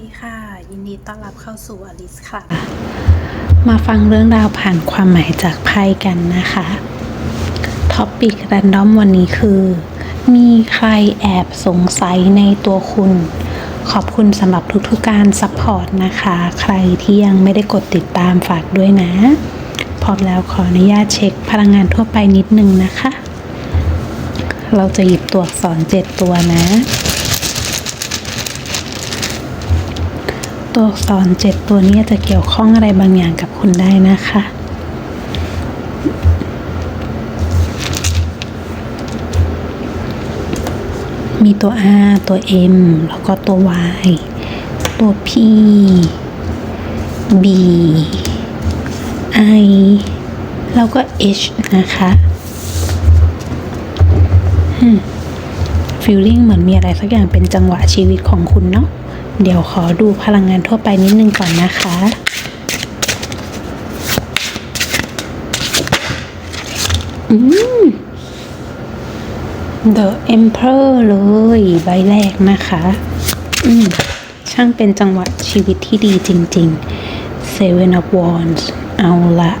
ดีค่ะ ยินดีต้อนรับเข้าสู่อลิสค่ะ มาฟังเรื่องราวผ่านความหมายจากไพ่กันนะคะท็อปิกแรนดอมวันนี้คือ มีใครแอบสงสัยในตัวคุณ ขอบคุณสำหรับทุกๆการซัพพอร์ตนะคะ ใครที่ยังไม่ได้กดติดตามฝากด้วยนะ พร้อมแล้วขออนุญาตเช็คพลังงานทั่วไปนิดนึงนะคะ เราจะหยิบตัวอักษรเจ็ดตัวนะ ตัวอักษรเจ็ดตัวนี้จะเกี่ยวข้องอะไรบางอย่างกับคุณได้นะคะ มีตัว R ตัว M แล้วก็ตัว Y ตัว P B I แล้วก็ H นะคะฟีลลิ่งเหมือนมีอะไรสักอย่างเป็นจังหวะชีวิตของคุณเนาะ เดี๋ยวขอดูพลังงานทั่วไปนิดนึงก่อนนะคะ อืม The Emperor เลยใบแรกนะคะ อืม ช่างเป็นจังหวะชีวิตที่ดีจริง ๆ Seven of Wands เอาละ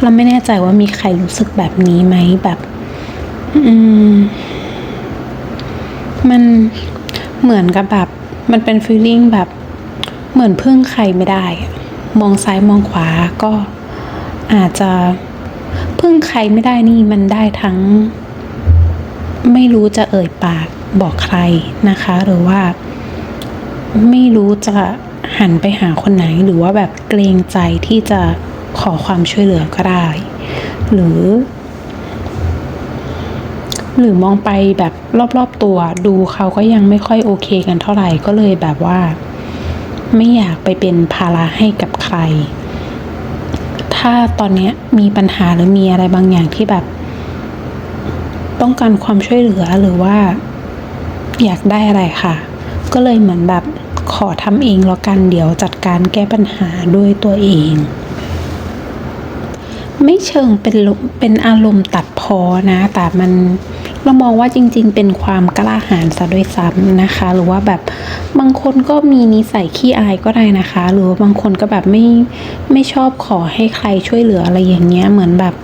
เราไม่แน่ใจว่ามีใครรู้สึกแบบนี้ไหมแบบ อืม มัน เหมือนกับแบบ มันเป็นฟีลลิ่งแบบ เหมือนพึ่งใครไม่ได้ มองซ้ายมองขวาก็อาจจะพึ่งใครไม่ได้นี่มันได้ทั้ง ไม่รู้จะเอ่ยปากบอกใครนะคะ หรือว่า ไม่รู้จะหันไปหาคนไหนหรือว่าแบบเกรงใจที่จะขอความช่วยเหลือก็ได้ หรือ หรือมองไปแบบรอบๆตัว ดูเขาก็ยังไม่ค่อยโอเคกันเท่าไหร่ก็เลยแบบว่า ไม่อยากไปเป็นภาระให้กับใคร ถ้าตอนนี้มีปัญหาหรือมีอะไรบางอย่างที่แบบ ต้องการความช่วยเหลือหรือว่า อยากได้อะไรค่ะ ก็เลยเหมือนแบบขอทำเองแล้วกันเดี๋ยวจัดการแก้ปัญหาด้วยตัวเอง ไม่เชิงเป็นเป็นอารมณ์ตัดพอนะ แต่มันเรามองว่าจริง ๆ เป็นความกล้าหาญซะด้วยซ้ำนะคะ หรือว่าแบบบางคนก็มีนิสัยขี้อายก็ได้นะคะ หรือว่าบางคนก็แบบไม่ไม่ชอบขอให้ใครช่วยเหลืออะไรอย่างเงี้ยเหมือนแบบ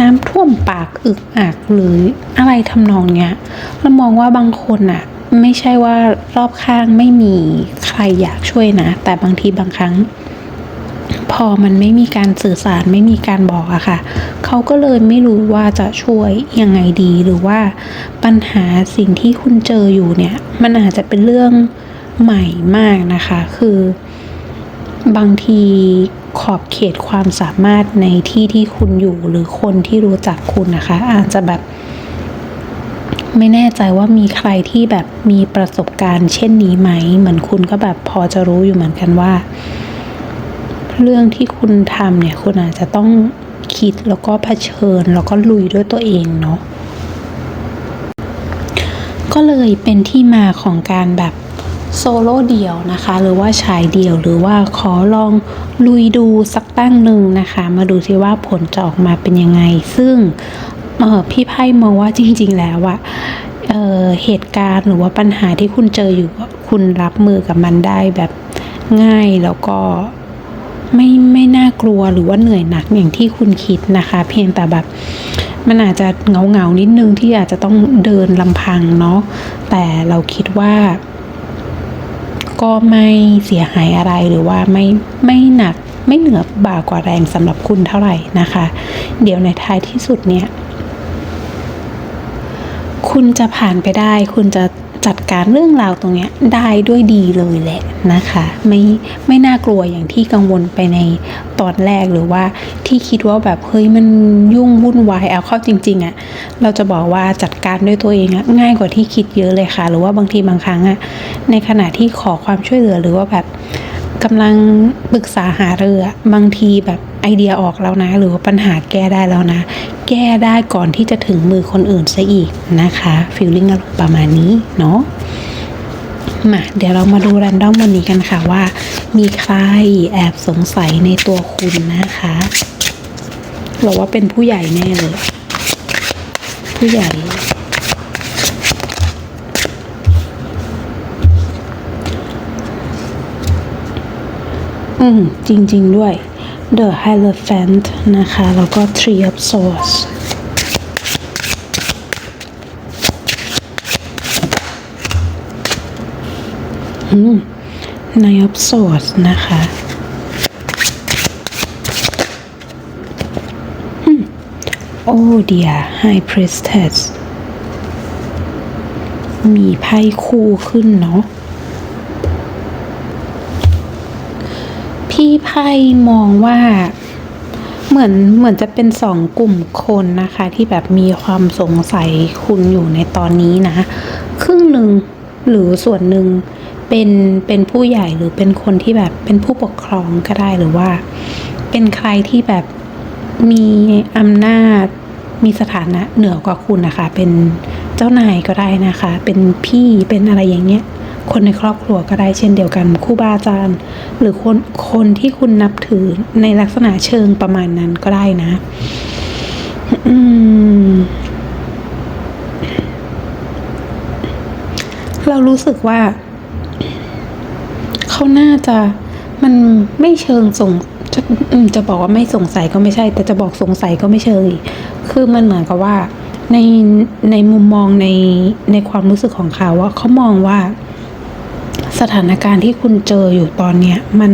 น้ำท่วมปากอึกอักหรืออะไรทำนองเนี้ยเรามองว่าบางคนอะไม่ใช่ว่ารอบข้างไม่มีใครอยากช่วยนะ แต่บางทีบางครั้ง พอมันไม่มีการสื่อสารไม่มีการบอกอะค่ะ เขาก็เลยไม่รู้ว่าจะช่วยยังไงดีหรือว่าปัญหาสิ่งที่คุณเจออยู่เนี่ย มันอาจจะเป็นเรื่องใหม่มากนะคะ คือบางทีขอบเขตความสามารถในที่ที่คุณอยู่หรือคนที่รู้จักคุณนะคะ อาจจะแบบ ไม่แน่ใจว่ามีใครที่แบบมีประสบการณ์ เช่นนี้ไหม เหมือนคุณก็แบบพอจะรู้อยู่เหมือนกันว่า เรื่องที่คุณทำเนี่ยคุณอาจจะต้องคิดแล้วก็เผชิญแล้วก็ลุยด้วยตัวเองเนาะก็เลยเป็นที่มาของการแบบโซโล่เดี่ยวนะคะ หรือว่าชายเดี่ยวหรือว่าขอลองลุยดูสักตั้งหนึ่งนะคะ มาดูซิว่าผลจะออกมาเป็นยังไง ซึ่งออพี่ไพ่มองว่าจริง ๆ แล้วอะเออเหตุการณ์หรือว่าปัญหาที่คุณเจออยู่คุณรับมือกับมันได้แบบง่ายแล้วก็ ไม่ไม่น่ากลัวหรือว่าเหนื่อยหนักอย่างที่คุณคิดนะคะ เพียงแต่แบบมันอาจจะเงาเงานิดนึงที่อาจจะต้องเดินลำพังเนาะแต่เราคิดว่าก็ไม่เสียหายอะไรหรือว่าไม่ไม่หนักไม่เหนือบ่ากว่าแรงสำหรับคุณเท่าไหร่นะคะ เดี๋ยวในท้ายที่สุดเนี่ย คุณจะผ่านไปได้ คุณจะ การเรื่องราวตรงนี้ได้ด้วยดีเลยแหละนะคะ ไม่ไม่น่ากลัวอย่างที่กังวลไปในตอนแรกหรือว่าที่คิดว่าแบบเฮ้ยมันยุ่งวุ่นวายเอาเข้าจริงๆอะ่ะเราจะบอกว่าจัดการด้วยตัวเองอะง่ายกว่าที่คิดเยอะเลยค่ะ หรือว่าบางทีบางครั้งอะในขณะที่ขอความช่วยเหลือหรือว่าแบบ กำลังปรึกษาหารือบางทีแบบไอเดียออกแล้วนะ หรือว่าปัญหาแก้ได้แล้วนะ แก้ได้ก่อนที่จะถึงมือคนอื่นซะอีกนะคะฟีลลิ่งอารมณ์ประมาณนี้เนาะมาเดี๋ยวเรามาดูแรนดอมวันนี้กันค่ะว่า มีใครแอบสงสัยในตัวคุณนะคะเราว่าเป็นผู้ใหญ่แน่เลย ผู้ใหญ่ อืม จริง ๆ ด้วย The Hierophant นะคะ แล้วก็ Tree of Swords อืม Nine of Swords นะคะอืม Oh dear High Priestess มีไพ่คู่ขึ้นเนาะ พี่ไพ่มองว่าเหมือนเหมือนจะเป็นสองกลุ่มคนนะคะ ที่แบบมีความสงสัยคุณอยู่ในตอนนี้นะ ครึ่งหนึ่งหรือส่วนหนึ่งเป็นเป็นผู้ใหญ่หรือเป็นคนที่แบบเป็นผู้ปกครองก็ได้หรือว่า เป็นใครที่แบบมีอำนาจมีสถานะเหนือกว่าคุณนะคะ เป็นเจ้านายก็ได้นะคะ เป็นพี่เป็นอะไรอย่างเงี้ย คนในครอบครัวก็ได้เช่นเดียวกันครูบาอาจารย์ หรือคนคนที่คุณนับถือในลักษณะเชิงประมาณนั้นก็ได้นะอืมเรารู้สึกว่า เขาน่าจะมันไม่เชิงสงจะจะบอกว่าไม่สงสัยก็ไม่ใช่ แต่จะบอกสงสัยก็ไม่เชิงอีกคือมันเหมือนกับว่าในในมุมมองในในความรู้สึกของเขาว่าเขามองว่า สถานการณ์ที่คุณเจออยู่ตอนเนี้ยมัน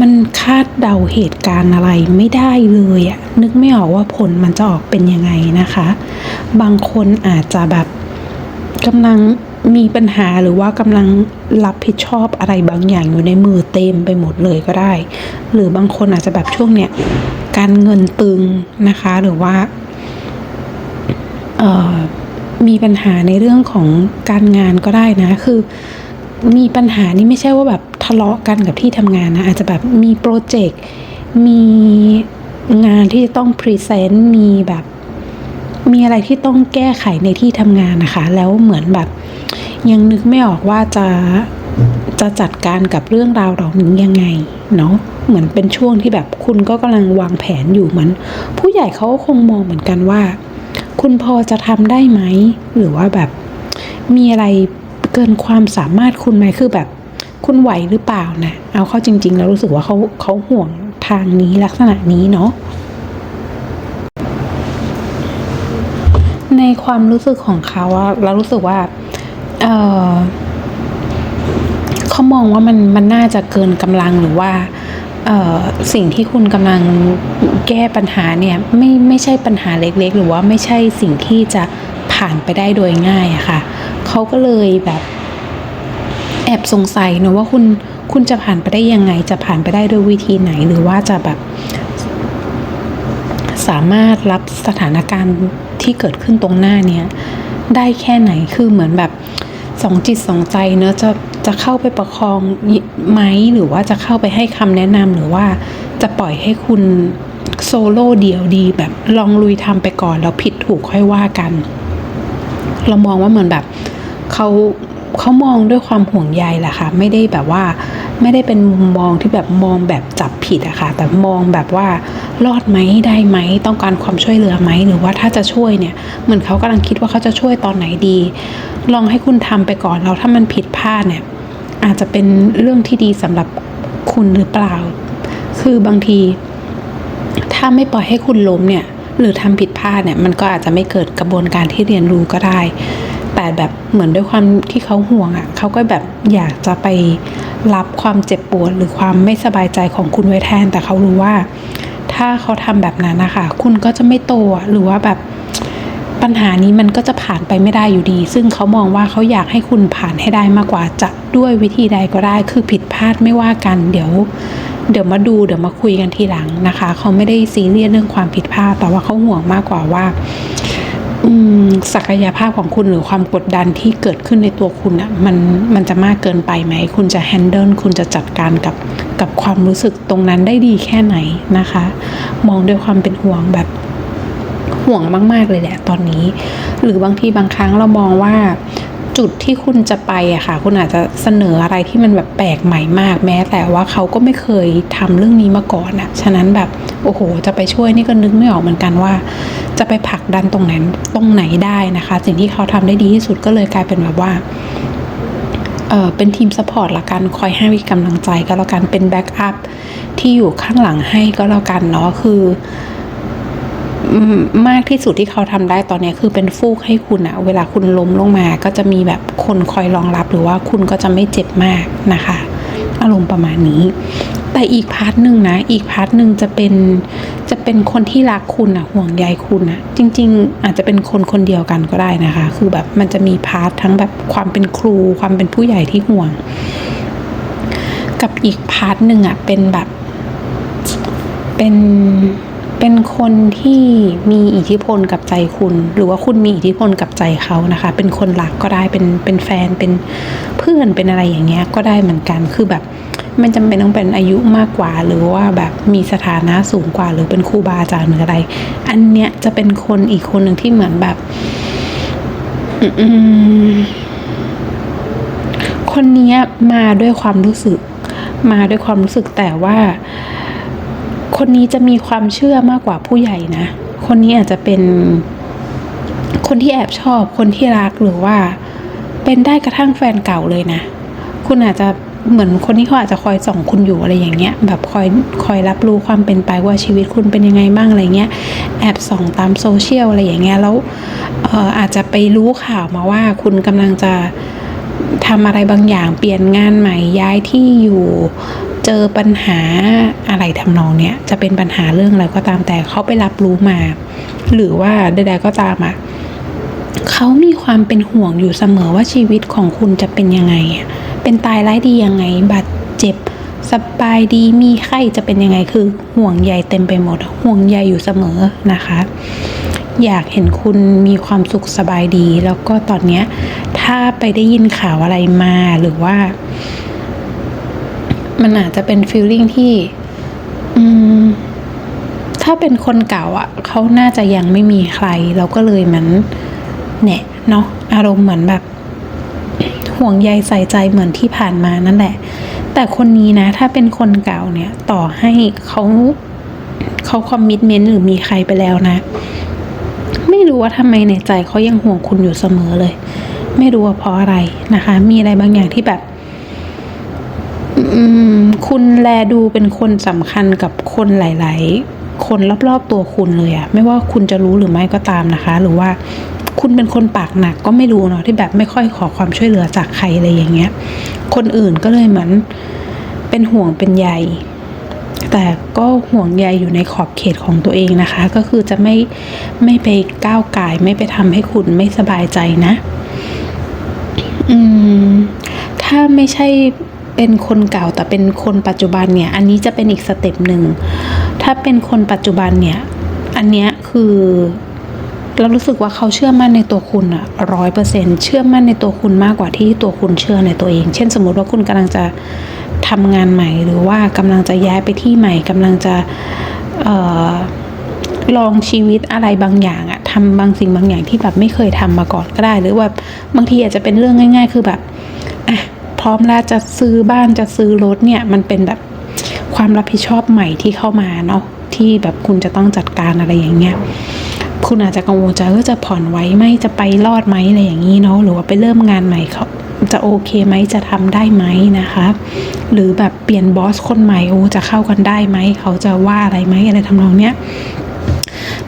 มันคาดเดาเหตุการณ์อะไรไม่ได้เลยอะนึกไม่ออกว่าผลมันจะออกเป็นยังไงนะคะ บางคนอาจจะแบบกำลังมีปัญหาหรือว่ากำลังรับผิดชอบอะไรบางอย่างอยู่ในมือเต็มไปหมดเลยก็ได้ หรือบางคนอาจจะแบบช่วงเนี้ยการเงินตึงนะคะ หรือว่าเอ่อมีปัญหาในเรื่องของการงานก็ได้นะ คือ มีปัญหานี่ไม่ใช่ว่าแบบทะเลาะกันกับที่ทำงานนะ อาจจะแบบมีโปรเจกต์มีงานที่จะต้องพรีเซนต์มีแบบ มีอะไรที่ต้องแก้ไขในที่ทำงานนะคะ แล้วเหมือนแบบ ยังนึกไม่ออกว่าจะจะจัดการกับเรื่องราวเหล่านี้ยังไงเนาะเหมือนเป็นช่วงที่แบบคุณก็กำลังวางแผนอยู่เหมือน ผู้ใหญ่เขาก็คงมองเหมือนกันว่า คุณพอจะทำได้ไหมหรือว่าแบบมีอะไร เกินความสามารถคุณไหมคือแบบ คุณไหวหรือเปล่านะเอาเข้าจริง ๆ แล้วรู้สึกว่าเขาเขาห่วงทางนี้ลักษณะนี้เนาะในความรู้สึกของเขาอะเรารู้สึกว่า เออเขามองว่ามันมันน่าจะเกินกำลังหรือว่าสิ่งที่คุณกำลังแก้ปัญหาเนี่ยไม่ไม่ใช่ปัญหาเล็กๆ หรือว่าไม่ใช่สิ่งที่จะ ผ่านไปได้โดยง่ายอะค่ะเขาก็เลยแบบแอบสงสัยเนอะว่าคุณคุณจะผ่านไปได้ยังไง จะผ่านไปได้ด้วยวิธีไหนหรือว่าจะแบบสามารถรับสถานการณ์ที่เกิดขึ้นตรงหน้าเนี่ยได้แค่ไหนคือเหมือนแบบสองจิตสองใจเนอะจะจะเข้าไปประคองไหมหรือว่าจะเข้าไปให้คำแนะนำหรือว่าจะปล่อยให้คุณโซโล่เดี่ยวดีแบบลองลุยทำไปก่อนแล้วผิดถูกค่อยว่ากัน เรามองว่าเหมือนแบบเขาเขามองด้วยความห่วงใยแหละค่ะ ไม่ได้แบบว่าไม่ได้เป็นมุมมองที่แบบมองแบบจับผิดอะค่ะ แต่มองแบบว่ารอดไหมได้ไหมต้องการความช่วยเหลือไหมหรือว่าถ้าจะช่วยเนี่ยเหมือนเขากำลังคิดว่าเขาจะช่วยตอนไหนดี ลองให้คุณทำไปก่อนแล้วถ้ามันผิดพลาดเนี่ยอาจจะเป็นเรื่องที่ดีสำหรับคุณหรือเปล่า คือบางที ถ้าไม่ปล่อยให้คุณล้มเนี่ย หรือทำผิดพลาดเนี่ยมันก็อาจจะไม่เกิดกระบวนการที่เรียนรู้ก็ได้ แต่แบบเหมือนด้วยความที่เขาห่วงอะ่ะเขาก็แบบอยากจะไปรับความเจ็บปวดหรือความไม่สบายใจของคุณไว้แทน แต่เขารู้ว่าถ้าเขาทำแบบนั้นนะคะคุณก็จะไม่โตหรือว่าแบบปัญหานี้มันก็จะผ่านไปไม่ได้อยู่ดี ซึ่งเขามองว่าเขาอยากให้คุณผ่านให้ได้มากกว่าจะด้วยวิธีใดก็ได้ คือผิดพลาดไม่ว่ากัน เดี๋ยว เดี๋ยวมาดูเดี๋ยวมาคุยกันทีหลังนะคะ เขาไม่ได้ซีเรียสเรื่องความผิดพลาดแต่ว่าเขาห่วงมากกว่าว่าศักยภาพของคุณหรือความกดดันที่เกิดขึ้นในตัวคุณอะมันมันจะมากเกินไปไหม คุณจะแฮนเดิลคุณจะจัดการกับกับความรู้สึกตรงนั้นได้ดีแค่ไหนนะคะ มองด้วยความเป็นห่วงแบบห่วงมาก ๆ เลยแหละตอนนี้ หรือบางทีบางครั้งเรามองว่า จุดที่คุณจะไปอะค่ะ คุณอาจจะเสนออะไรที่มันแบบแปลกใหม่มาก แม้แต่ว่าเขาก็ไม่เคยทำเรื่องนี้มาก่อนอะฉะนั้นแบบโอ้โห จะไปช่วยนี่ก็นึกไม่ออกเหมือนกันว่า จะไปผลักดันตรงไหนตรงไหนได้นะคะ สิ่งที่เขาทำได้ดีที่สุดก็เลยกลายเป็นแบบว่าเออเป็นทีมสปอร์ตละกันคอยให้กำลังใจก็แล้วกันเป็นแบ็กอัพที่อยู่ข้างหลังให้ก็แล้วกันเนาะคือ มากที่สุดที่เขาทำได้ตอนนี้คือเป็นฟูกให้คุณอะเวลาคุณล้มลงมา ก็จะมีแบบคนคอยรองรับหรือว่าคุณก็จะไม่เจ็บมากนะคะ อารมณ์ประมาณนี้ แต่อีกพาร์ทหนึ่งนะ อีกพาร์ทหนึ่งจะเป็นจะเป็นคนที่รักคุณอะห่วงใยคุณอะจริง ๆ อาจจะเป็นคนคนเดียวกันก็ได้นะคะ คือแบบมันจะมีพาร์ททั้งแบบความเป็นครู ความเป็นผู้ใหญ่ที่ห่วง กับอีกพาร์ทหนึ่งอะเป็นแบบเป็น เป็นคนที่มีอิทธิพลกับใจคุณ หรือว่าคุณมีอิทธิพลกับใจเขานะคะ เป็นคนรักก็ได้เป็นเป็นแฟนเป็นเพื่อนเป็นอะไรอย่างเงี้ยก็ได้เหมือนกันคือแบบไม่จำเป็นต้องเป็นอายุมากกว่า หรือว่าแบบมีสถานะสูงกว่า หรือเป็นครูบาอาจารย์หรืออะไร อันเนี้ยจะเป็นคนอีกคนหนึ่งที่เหมือนแบบคนเนี้ยมาด้วยความรู้สึก มาด้วยความรู้สึกแต่ว่า คนนี้จะมีความเชื่อมากกว่าผู้ใหญ่นะ คนนี้อาจจะเป็น คนที่แอบชอบ คนที่รักหรือว่า เป็นได้กระทั่งแฟนเก่าเลยนะ คุณอาจจะเหมือนคนที่เขาอาจจะคอยส่องคุณอยู่อะไรอย่างเงี้ย แบบคอยคอยรับรู้ความเป็นไปว่าชีวิตคุณเป็นยังไงบ้างอะไรเงี้ย แอบส่องตามโซเชียลอะไรอย่างเงี้ยแล้วอออาจจะไปรู้ข่าวมาว่าคุณกำลังจะทำอะไรบางอย่างเปลี่ยนงานใหม่ย้ายที่อยู่ เจอปัญหาอะไรทำนองเนี้ยจะเป็นปัญหาเรื่องอะไรก็ตามแต่เขาไปรับรู้มา หรือว่าใดๆก็ตามอะเขามีความเป็นห่วงอยู่เสมอว่าชีวิตของคุณจะเป็นยังไงอะเป็นตายร้ายดียังไง บาดเจ็บ สบายดี มีไข้จะเป็นยังไง คือห่วงใยเต็มไปหมด ห่วงใยอยู่เสมอนะคะ อยากเห็นคุณมีความสุขสบายดี แล้วก็ตอนเนี้ยถ้าไปได้ยินข่าวอะไรมาหรือว่า มันอาจจะเป็นฟีลลิ่งที่อืมถ้าเป็นคนเก่าอะเขาน่าจะยังไม่มีใคร เราก็เลยเหมือนเนี่ยเนาะอารมณ์เหมือนแบบ ห่วงใยใส่ใจเหมือนที่ผ่านมานั่นแหละ แต่คนนี้นะ ถ้าเป็นคนเก่าเนี่ย ต่อให้เขาเขาคอมมิชเมนต์หรือมีใครไปแล้วนะ ไม่รู้ว่าทำไมในใจเขายังห่วงคุณอยู่เสมอเลย ไม่รู้ว่าเพราะอะไรนะคะ มีอะไรบางอย่างที่แบบ คุณแลดูเป็นคนสำคัญกับคนหลาย ๆ คนรอบ ๆ ตัวคุณเลยอะไม่ว่าคุณจะรู้หรือไม่ก็ตามนะคะ หรือว่าคุณเป็นคนปากหนักก็ไม่รู้เนาะที่แบบไม่ค่อยขอความช่วยเหลือจากใครอะไรอย่างเงี้ย คนอื่นก็เลยเหมือนเป็นห่วงเป็นใยแต่ก็ห่วงใยอยู่ในขอบเขตของตัวเองนะคะ ก็คือจะไม่ไม่ไปก้าวไก่ไม่ไปทำให้คุณไม่สบายใจนะ อืม ถ้าไม่ใช่ เป็นคนเก่าแต่เป็นคนปัจจุบันเนี่ย อันนี้จะเป็นอีกสเต็ปหนึ่ง ถ้าเป็นคนปัจจุบันเนี่ย อันเนี้ยคือเรารู้สึกว่าเขาเชื่อมั่นในตัวคุณอะร้อยเปอร์เซ็นเชื่อมั่นในตัวคุณมากกว่าที่ตัวคุณเชื่อในตัวเอง เช่นสมมติว่าคุณกำลังจะทำงานใหม่ หรือว่ากำลังจะย้ายไปที่ใหม่กำลังจะออลองชีวิตอะไรบางอย่างอะทำบางสิ่งบางอย่างที่แบบไม่เคยทำมาก่อนก็ได้ หรือว่าบางทีอาจจะเป็นเรื่องง่าย ๆ คือแบบอะ พร้อมแล้วจะซื้อบ้านจะซื้อรถเนี่ย มันเป็นแบบความรับผิดชอบใหม่ที่เข้ามาเนาะที่แบบคุณจะต้องจัดการอะไรอย่างเงี้ยคุณอาจจะกังวลใจว่าจะผ่อนไหวไหมจะไปรอดไหมอะไรอย่างนี้เนาะหรือว่าไปเริ่มงานใหม่เขาจะโอเคไหมจะทำได้ไหมนะคะ หรือแบบเปลี่ยนบอสคนใหม่โอ้จะเข้ากันได้ไหมเขาจะว่าอะไรไหมอะไรทำนองเนี้ย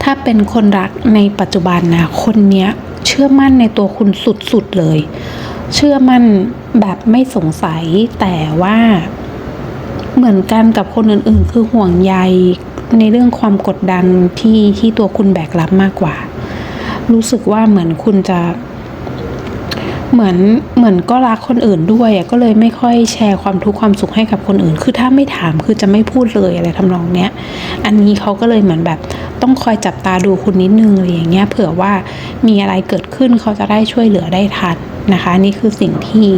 ถ้าเป็นคนรักในปัจจุบันนะคนเนี้ยเชื่อมั่นในตัวคุณสุดๆเลย เชื่อมั่นแบบไม่สงสัยแต่ว่าเหมือนกันกับคนอื่นๆ คือห่วงใยในเรื่องความกดดันที่ที่ตัวคุณแบกรับมากกว่า รู้สึกว่าเหมือนคุณจะ เหมือนเหมือนก็รักคนอื่นด้วยก็เลยไม่ค่อยแชร์ความทุกข์ความสุขให้กับคนอื่น คือถ้าไม่ถามคือจะไม่พูดเลยอะไรทำนองเนี้ย อันนี้เขาก็เลยเหมือนแบบต้องคอยจับตาดูคุณนิดนึงอะไรอย่างเงี้ย เผื่อว่ามีอะไรเกิดขึ้นเขาจะได้ช่วยเหลือได้ทัน นะคะนี่คือสิ่งที่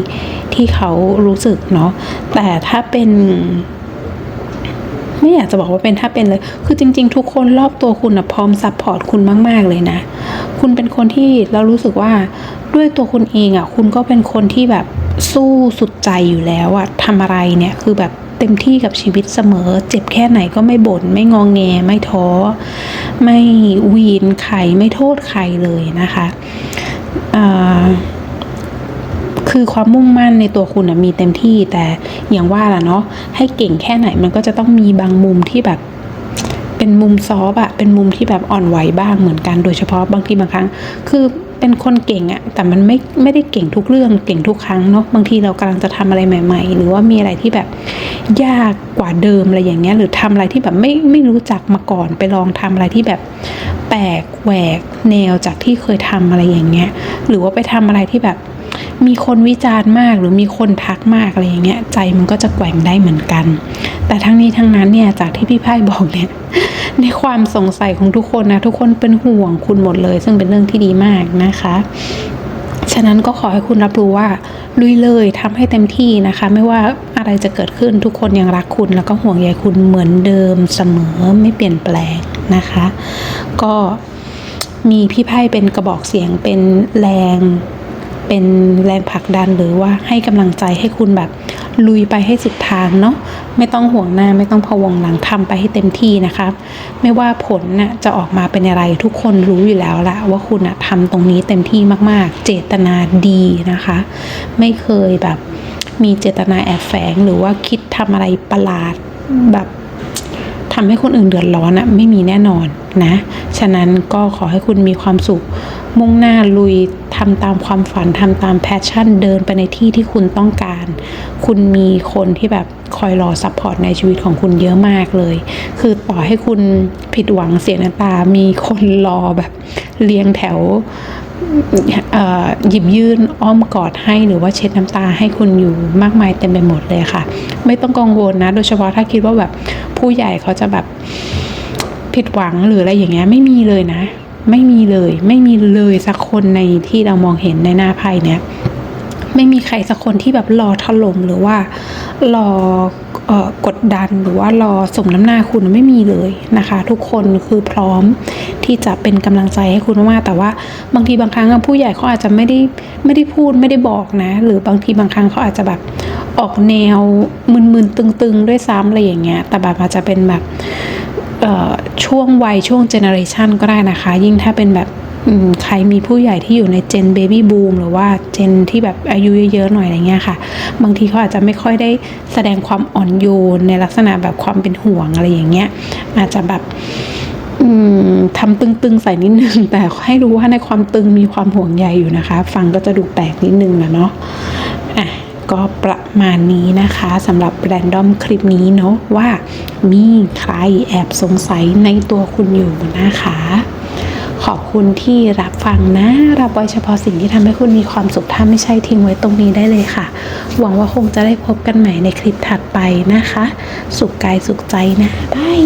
ที่เขารู้สึกเนาะแต่ถ้าเป็นไม่อยากจะบอกว่าเป็นถ้าเป็นเลย คือจริง ๆ ทุกคนรอบตัวคุณนะพร้อมซัพพอร์ตคุณมาก ๆ เลยนะ คุณเป็นคนที่เรารู้สึกว่าด้วยตัวคุณเองอะ่ะ คุณก็เป็นคนที่แบบสู้สุดใจอยู่แล้วอะทำอะไรเนี่ยคือแบบเต็มที่กับชีวิตเสมอ เจ็บแค่ไหนก็ไม่บน่นไม่งองแง ไม่ท้อ ไม่วีนใครไม่โทษใครเลยนะคะอ่า คือความมุ่งมั่นในตัวคุณนะมีเต็มที่แต่อย่างว่าล่ะเนาะให้เก่งแค่ไหนมันก็จะต้องมีบางมุมที่แบบเป็นมุมซอฟอะเป็นมุมที่แบบอ่อนไหวบ้างเหมือนกันโดยเฉพาะบางทีบางครั้ง คือเป็นคนเก่งอะแต่มันไม่ไม่ได้เก่งทุกเรื่องเก่งทุกครั้งเนาะบางทีเรากำลังจะทำอะไรใหม่ ๆ หรือว่ามีอะไรที่แบบยากกว่าเดิมอะไรอย่างเงี้ยหรือทำอะไรที่แบบไม่ไม่รู้จักมาก่อน ไปลองทำอะไรที่แบบแปลกแหวกแนวจากที่เคยทำอะไรอย่างเงี้ยหรือว่าไปทำอะไรที่แบบ มีคนวิจารณ์มากหรือมีคนทักมากอะไรอย่างเงี้ยใจมันก็จะแกว่งได้เหมือนกัน แต่ทั้งนี้ทั้งนั้นเนี่ยจากที่พี่ไพ่บอกเนี่ยในความสงสัยของทุกคนนะทุกคนเป็นห่วงคุณหมดเลย ซึ่งเป็นเรื่องที่ดีมากนะคะฉะนั้นก็ขอให้คุณรับรู้ว่าลุยเลยทำให้เต็มที่นะคะ ไม่ว่าอะไรจะเกิดขึ้นทุกคนยังรักคุณ แล้วก็ห่วงใยคุณเหมือนเดิมเสมอไม่เปลี่ยนแปลงนะคะ ก็มีพี่ไพ่เป็นกระบอกเสียงเป็นแรง เป็นแรงผลักดันหรือว่าให้กำลังใจให้คุณแบบลุยไปให้สุดทางเนาะไม่ต้องห่วงหน้าไม่ต้องพะวงหลังทำไปให้เต็มที่นะคะไม่ว่าผลน่ะจะออกมาเป็นอะไรทุกคนรู้อยู่แล้วละว่าคุณน่ะทำตรงนี้เต็มที่มากๆ เจตนาดีนะคะ ไม่เคยแบบมีเจตนาแอบแฝงหรือว่าคิดทำอะไรประหลาดแบบ ทำให้คนอื่นเดือดร้อนอะไม่มีแน่นอนนะ ฉะนั้นก็ขอให้คุณมีความสุข มุ่งหน้าลุยทำตามความฝันทำตามแพชชั่นเดินไปในที่ที่คุณต้องการ คุณมีคนที่แบบคอยรอซัพพอร์ตในชีวิตของคุณเยอะมากเลย คือต่อให้คุณผิดหวังเสียน้ำตา มีคนรอแบบเรียงแถว หยิบยื่นอ้อมกอดให้หรือว่าเช็ดน้ำตาให้คุณอยู่มากมายเต็มไปหมดเลยค่ะ ไม่ต้องกังวลนะ โดยเฉพาะถ้าคิดว่าแบบผู้ใหญ่เขาจะแบบผิดหวังหรืออะไรอย่างเงี้ยไม่มีเลยนะ ไม่มีเลย ไม่มีเลยสักคนในที่เรามองเห็นในหน้าไพ่เนี้ย ไม่มีใครสักคนที่แบบรอถล่มหรือว่ารอกดดันหรือว่ารอสมน้ำหน้าคุณไม่มีเลยนะคะ ทุกคนคือพร้อมที่จะเป็นกำลังใจให้คุณมากๆแต่ว่าบางทีบางครั้งผู้ใหญ่เขาอาจจะไม่ได้ไม่ได้พูดไม่ได้บอกนะ หรือบางทีบางครั้งเขาอาจจะแบบออกแนวมึนๆตึง ๆ ด้วยซ้ำอะไรอย่างเงี้ยแต่แบบอาจจะเป็นแบบช่วงวัยช่วงเจเนอเรชันก็ได้นะคะ ยิ่งถ้าเป็นแบบ ใครมีผู้ใหญ่ที่อยู่ในเจนเบบี้บูมหรือว่าเจนที่แบบอายุเยอะๆหน่อยอะไรเงี้ยค่ะ บางทีเขาอาจจะไม่ค่อยได้แสดงความอ่อนโยนในลักษณะแบบความเป็นห่วงอะไรอย่างเงี้ย อาจจะแบบอืมทำตึงๆใส่นิดนึง แต่ให้รู้ว่าในความตึงมีความห่วงใยอยู่นะคะ ฟังก็จะดูแปลกนิดนึงนะเนาะอะก็ประมาณนี้นะคะสำหรับแรนดอมคลิปนี้เนาะว่ามีใครแอบสงสัยในตัวคุณอยู่นะคะ ขอบคุณที่รับฟังนะ รับไว้เฉพาะสิ่งที่ทำให้คุณมีความสุขถ้าไม่ใช่ทิ้งไว้ตรงนี้ได้เลยค่ะ หวังว่าคงจะได้พบกันใหม่ในคลิปถัดไปนะคะ สุขกายสุขใจนะบาย